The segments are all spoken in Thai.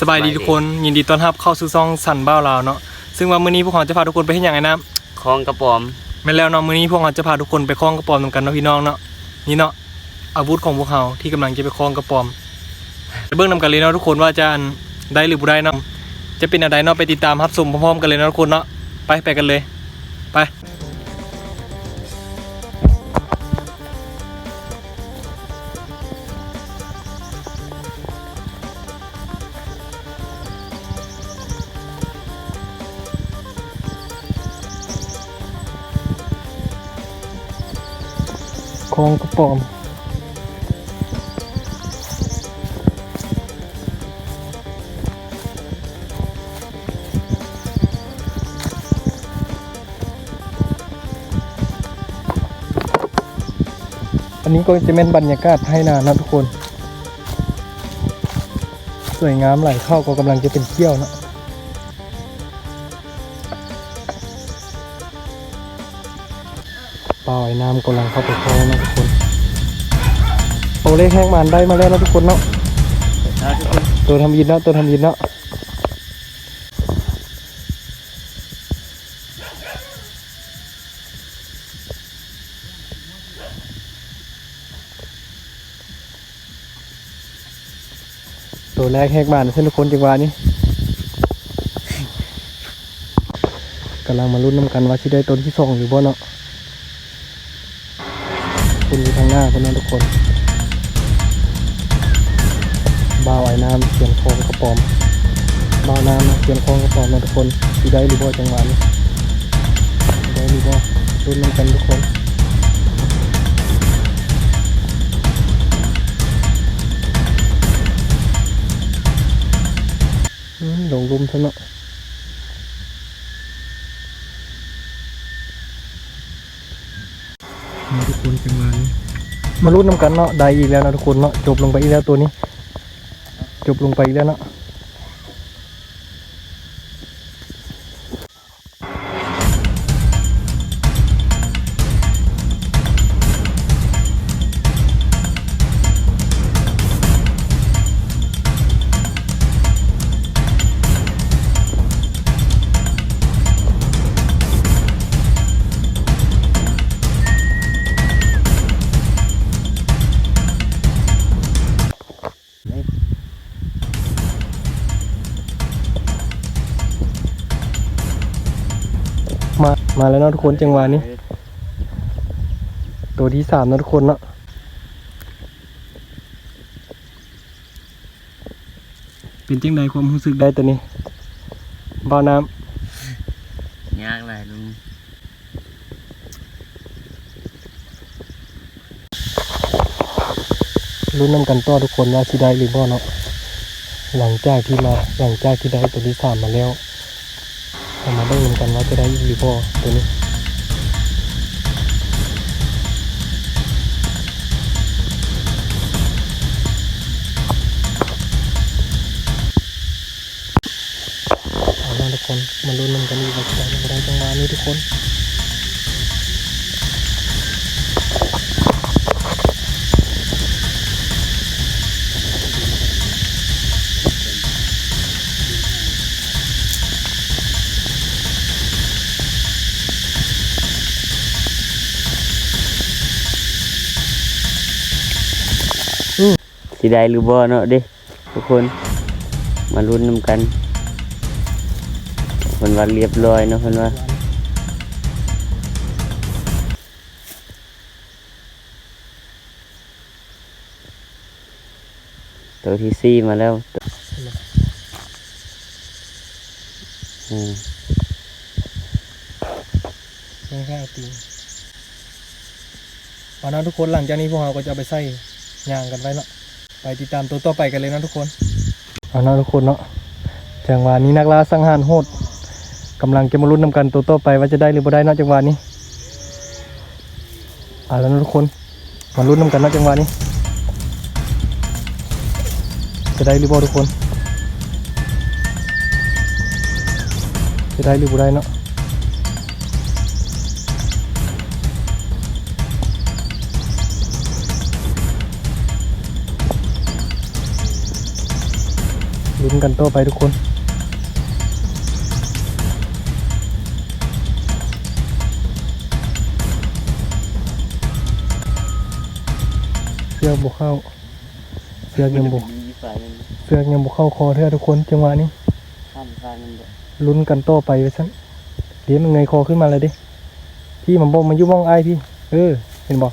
สบายดีทุกคนยินดีต้อนรับเข้าสู่ซ่องสันบ้าวลาวเนาะซึ่งว่ามื้อนี้พวกเราจะพาทุกคนไปเฮ็ดหยังไงนะคลองกระป๋อมแม่นแล้วเนาะมื้อนี้พวกเราจะพาทุกคนไปคล้องกระป๋อมนำกันเนาะพี่น้องเนาะนี่เนาะอาวุธของพวกเราที่กำลังจะไปคล้องกระป๋อมไปเบิ่งนำกันเลยเนาะทุกคนว่าจะอันได้หรือบ่ได้เนาะจะเป็นอะไรเนาะไปติดตามรับชมพร้อมๆกันเลยเนาะทุกคนเนาะไปไปกันเลย ไป คลองกระป๋อมอันนี้ก็จะเป็นบรรยากาศให้นานะทุกคน สวยงามไหลเข้าก็กำลังจะเป็นเที่ยวนะ ปล่อยน้ำกำลังเข้าไปคลองนะทุกคนโอเล็กแห้งมันได้มาแล้วนะทุกคนเนาะตัวทำยินเนาะตัวทำยินเนาะตัวแรกแหกบานเส้นทุกคนจังหวะนี้กำลังมาลุ้นน้ำกันว่าที่ได้ต้นที่สองอยู่บ่เนาะ อยู่ทางหน้าคุณนะทุกคนบ่าวไอ้น้ำเขียนคองกระป๋อมบ่าวน้ำนะเขียนคองกระป๋อมนะทุกคนที่ได้หรือบ่จังหวะนี้ได้หรือบ่ลุ้นน้ำกันทุกคนหลงลุมซะเนาะมาทุกคนจังหวะนี้ มาลุ้นน้ำกันเนาะได้อีกแล้วนะทุกคนเนาะจบลงไปอีกแล้วตัวนี้ จบลงไปอีกแล้วเนาะ มามาแล้วเนาะทุกคนจังหวะนี้ ตัวที่สามนะทุกคนเนาะเป็นจังใดความรู้สึกได้ตัวนี้บ่าวน้ยากเลยลุงำลุ้นนำกันต่อทุกคนว่าสิได้หรือบ่เนาะหลังจากที่มาหลังจากที่ได้ตัวที่สามมาแล้ว เรามาได้ยินกันว่าจะได้อีกหรือบ่ตัวนี้เอาละทุกคนมาลุ้นกันดีกว่าจะได้จังหวะนี้ทุกคน สิได้หรือบ่เนาะเด้ทุกคนมาลุ้นนำกันเพิ่นว่าเรียบร้อยเนาะเพิ่นว่าตัวที่สี่มาแล้วอืมไม่ใช่เอาตีนเอานทุกคนหลังจากนี้พวกเราก็จะไปใส่ยางกันไว้เนาะ ไปติดตามตัวต่อไปกันเลยนะทุกคนเอานะทุกคนเนาะจังหวะนี้นักล่าสังหารโหดกำลังจะมาลุ้นนำกันตัวต่อไปว่าจะได้หรือบ่ได้นะจังหวะนี้เอาแล้วนะทุกคนมาลุ้นนำกันนะจังหวะนี้ จะได้หรือบ่ทุกคน จะได้หรือบ่ได้เนาะ ลุ้นกันต่อไปทุกคน เสือกบุกเข้า เสือกยังบุกมีฝ่ายนึงเสือกยังบุกเข้าคอเธอทุกคนจังหวะนี้ข้ามข้างนึงบ่ลุ้นกันต่อไปไปซันเดี๋ยวมันเงยคอขึ้นมาเลยดิ พี่มันบอกมายุบมองไอายพี่ เออ เห็นบอก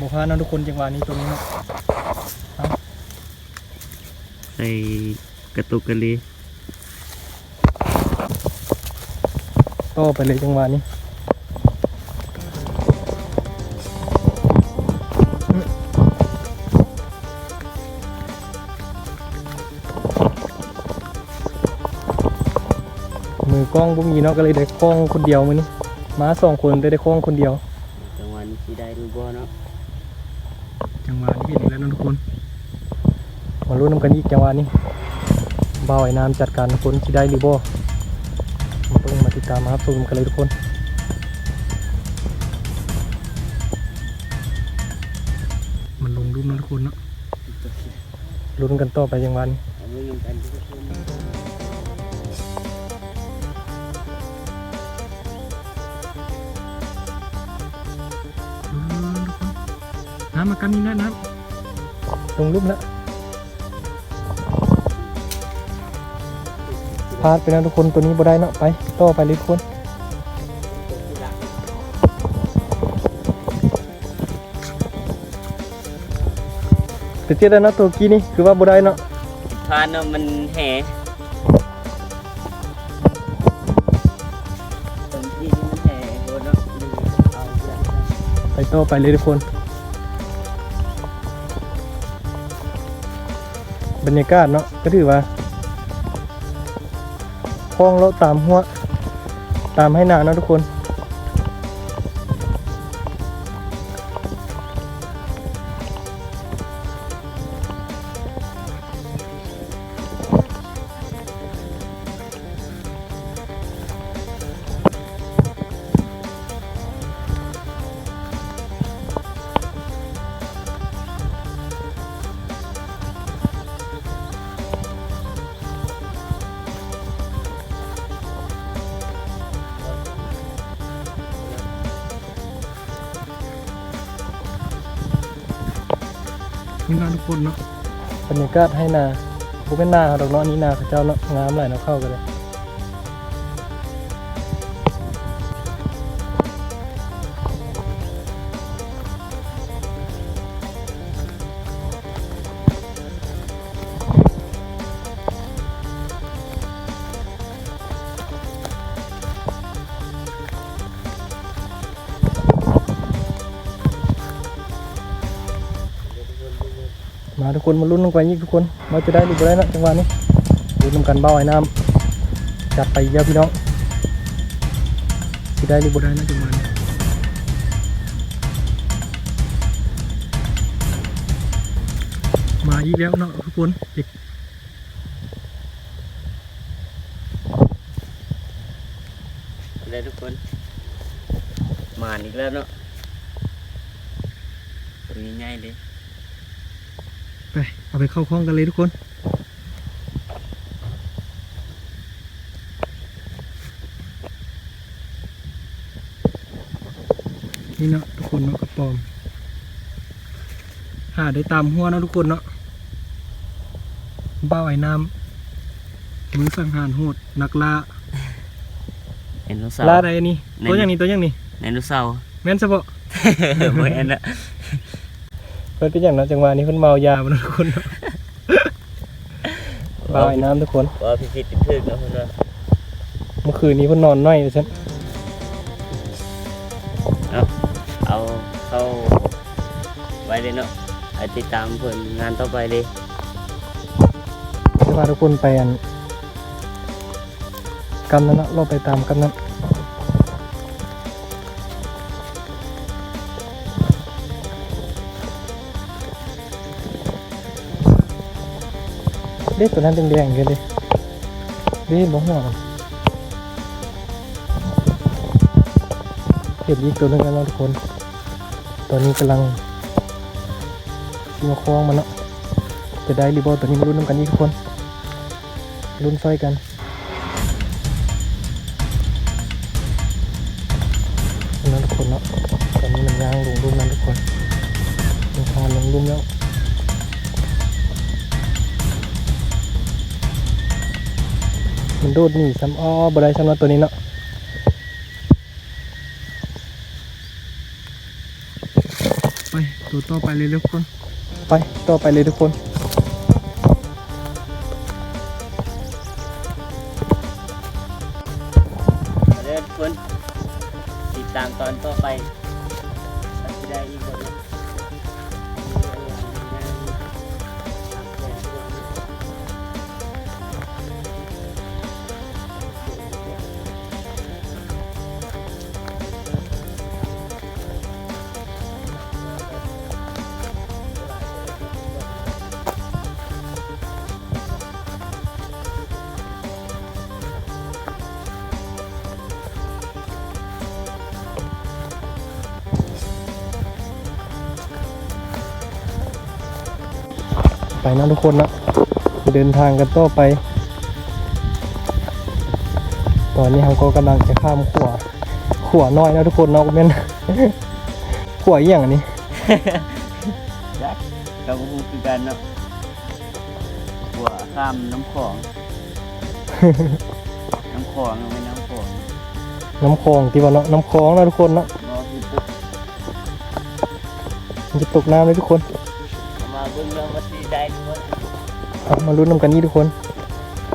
โมพานะทุกคนจังหวะนี้ตรงนี้เนาะใส่กระตุกกันเลยต่อไปเลยจังหวะนี้มือกล้องบุ้มีเนาะก็เลยได้คล้องคนเดียวมือนี้ม้าสองคนได้ได้คล้องคนเดียว จังหวะนี้สิได้ดูบ่เนาะ จังหวะนี้เห็นอีกแล้วนะทุกคนมาลุ้นนำกันอีกจังหวะนี้บ่าวไอ้น้ำจัดการทุกคนสิได้หรือบ่มาเพิ่งมาติดตามมารับชมกันเลยทุกคนมันลงรุ่นนะทุกคนเนาะลุ้นกันต่อไปจังหวะนี้ น้ำมากันนี่นะน้ำลงรูปแล้วพลาดไปนะทุกคนตัวนี้บ่ได้เนาะไปต่อไปเลยทุกคนแต่เจ๊ได้นะตัวกี้นี่คือว่าบ่ได้เนาะพานเนาะมันแห่ตรงที่มันแห่โดนเนาะลืมเอาเรือไปต่อไปเลยทุกคน บรรยากาศเนาะก็ถือว่าคลองเราตามหัว ตามให้หนาเนาะทุกคน นี่นาทุกคนเนาะ บรรยากาศให้นาบุเป็นนาดอกเนาะนี่นาเขาเจ้าเนาะงามหลายเนาะเข้ากันเลย ทุกคนมาลุ้นลงไปยิ่งทุกคนเราจะได้หรือไม่ได้นะจังหวะนี้ลุ้นนำกันเบ้าไอ้น้ำจัดไปเยอะพี่น้องสิได้หรือไม่ได้นะจังหวะนี้มาอีกแล้วเนาะทุกคนเด็กเลยทุกคนมาอีกแล้วเนาะตัวนี้ง่ายเลย เอาไปเข้าคล้องกันเลยทุกคน นี่เนาะทุกคนเนาะกระปอมหาได้ตามหัวเนาะทุกคนเนาะบ้าไอ้น้ำมือสังหารโหดนักล่าไดโนเสาร์ล่าอะไรนี่ไหนตัวอย่างนี้ตัวอย่างนี้ไดโนเสาร์แม่นซะบ่บ่แม่นละ เพิ่นเป็นอย่างนั้นจังหวะนี้เพิ่นเมายาบ่เนาะทุกคนเนาะบ้าไอ้น้ำทุกคน ว่าพิพิธถึกเนาะเพิ่นว่าเมื่อคืนนี้เพิ่นนอนน้อยเลยฉันเอาเข้าไปเลยเนาะไปติดตามผลงานต่อไปเลยจะพาทุกคนไปอันกำนั้นเนาะเราไปตามกำนั้น เด็กตัวนั้นแดงๆกันเลยเด็กบ้องหัวเห็นอีกตัวหนึงกันแล้วทุกคน ตอนนี้กำลังชิมาคล้องมันเนาะจะได้รีบอตัวนี้มาลุ้นน้ำกันอีกทุกคนลุ้นไฟกันนั่นทุกคนเนาะตอนนี้มันย่างลงรุ่มนั่นทุกคนมันคานลงรุ่มแล้ว มันโดดหนีซ้ำอ้อบได้ซ้ำเนาะตัวนี้เนาะไปตัวต่อไปเลยทุกคน ไปต่อไปเลยทุกคนเด้อทุกคนติดตามตอนต่อไปเราจะได้อีกคน นาะไปนะทุกคนนะเดินทางกันต่อไป ตอนนี้เราก็กำลังจะข้ามขวาขวาน้อยนะทุกคนเนาะแม่นขวาอหย่างอันนี้จักเราก็พูดคือกันเนาะหัวข้ามน้ำของน้ำของเอาไว้น้ำของน้ำคลองที่ว่าเนาะน้ำคลองนะทุกคนเนาะมอคือปุ๊บมันจะตกน้ำเลยทุกคนเอามาเบิ่งเรื่องวัดที่ ได้ด้วยเอามาลุ้นนำกันนี่ทุกคน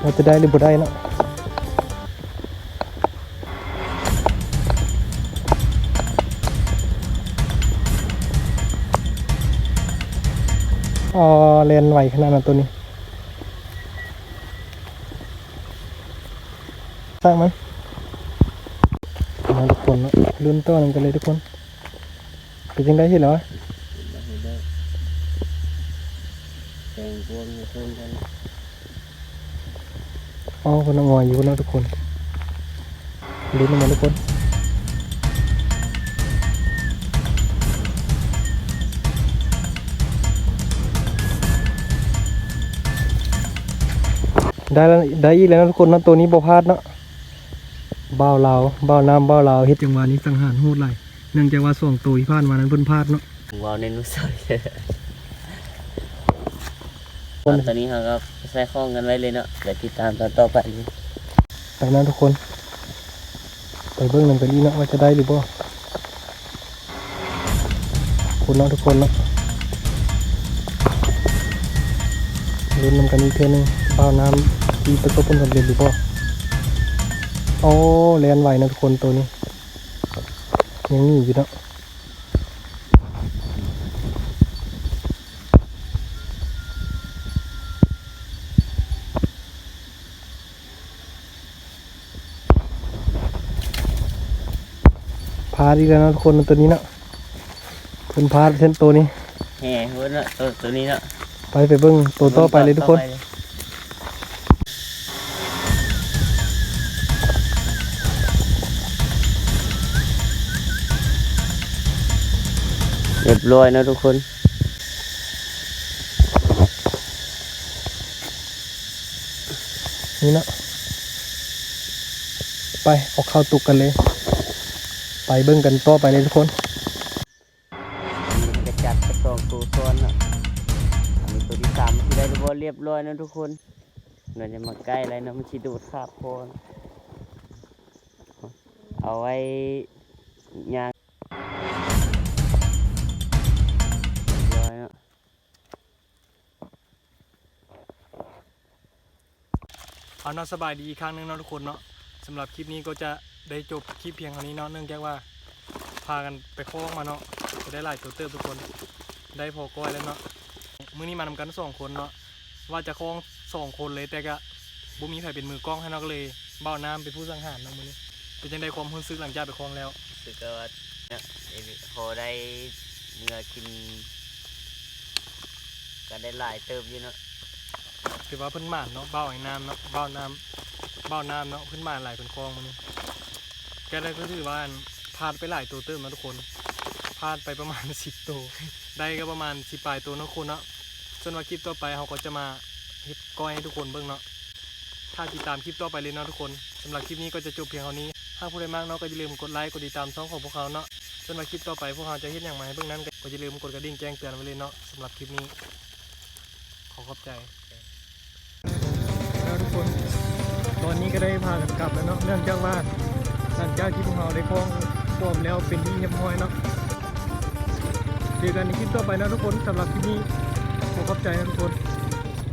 เราจะได้หรือบ่ได้เนาะอ๋อเลนไหวขนาดนั้นตัวนี้สร้างมันมาทุกคนลุ้นต้อนกันเลยทุกคนเป็นยังไงเห็นเหรอ วงเพิ่มกันอ๋อคนละงอยอยู่นะทุกคนลุ้นออกมาทุกคนได้แล้วได้อีกแล้วนะทุกคนนะตัวนี้บ่พลาดเนาะเบ้าวลาวบ้าน้ำเบ้าวลาเฮ็ดจังหวะนี้สังหารโหดไหลายเนื่องจากว่าส่วงตัวที่ผ่านมานั้นเพิ่นพลาดเนาะว้าวในนุสอย ตอนนี้เราก็ใส่ข้องกันไว้เลยเนาะเดี๋ยวติดตามตอนต่อไปเลยไปนะทุกคน ไปเบิ่งหนำกันอีกเนาะว่าจะได้หรือบ่คุณเนาะทุกคนเนาะลุ้นนำกันอีกเทื่อนึงบ้าวน้ำที่ประสบผลสำเร็จหรือบ่โอ้แลนไหวนะทุกคนตัวนี้ยังนีอยู่เนาะ พาดีกแล้วนะทุกคนตัวนี้เนาะเป็นพาเส้นตัวนี้แห่หัวเนาะตัวตัวนี้เนาะไปไปเบิ้งตัวต่อไปเลยทุกคนต่อไปเลยเรียบร้อยนะทุกคนนี่เนาะไปออกเข้าตุกกันเลย ไปเบิ้งกันต่อไปเลยทุกคนจะจัดกระสองตัวซ้อนเนาะอันนี้ตัวที่สามที่ได้รู้ว่าเรียบร้อยนะทุกคนเราจะมาใกล้อะไรนะมันชิดูดคาบโคนเอาไว้ยางเรียบร้อยเนาะเอาเนาะสบายดีอีกครั้งหนึงเนาะทุกคนเนาะสำหรับคลิปนี้ก็จะ ได้จบคลิปเพียงเท่านี้เนาะเนื่องจากว่าพากันไปโค้งมาเนาะจะได้หลายตัวเติบทุกคนได้พอก้อยแล้วเนาะมื้อนี้มานำกันสองคนเนาะว่าจะคล้องสองคนเลยแต่ก็บ่มีใครเป็นมือกล้องให้เนาะก็เลยเบ้าน้ำเป็นผู้สังหารเนาะมื้อนี้เป็นจังไดความรู้สึกหลังจากไปคล้องแล้วคือก็ว่าเนี่ยไอ้นี่พอได้เนื้อกินก็ได้หลายเติมอยู่เนาะถือว่าเพิ่นหมานเนาะเบ้าไอ้น้ำเนาะเบ้าน้ำเบ้าน้ำเนาะเพิ่นหมานหลายเป็นคลองมื้อนี้ ก็ได้ก็ถือว่าพลาดไปหลายตัวเติมนาะทุกคนพลาดไปประมาณ10ตัว ได้ก็ประมาณ10ปลายตัวนะคุณเนาะส่วนว่าคลิปต่อไปเราก็จะมาเฮ็ดก้อยให้ทุกคนเบิ่งเนาะถ้าติดตามคลิปต่อไปเลยเนาะทุกคนสำหรับคลิปนี้ก็จะจบเพียงเท่านี้ถ้าผู้ใดมากเนาะก็อย่าลืมกดไลค์กดติดตามช่องของพวกเขาเนาะส่วนว่าคลิปต่อไปพวกเราจะเฮ็ดอย่างไรให้เบิ่งนั้นก็อย่าลืมกดกระดิ่งแจ้งเตือนไว้เลยเนาะสำหรับคลิปนี้ ขอขอบใจแล้วทุกคน ตอนนี้ก็ได้พากันกลับแล้วเนาะเนื่องจากว่า หลังจากที่พวกเราได้คล้องปลอมแล้วเป็นที่เรียบร้อยเนาะเจอกันในคลิปต่อไปนะทุกคนสำหรับคลิปนี้ขอขอบใจนะทุกคน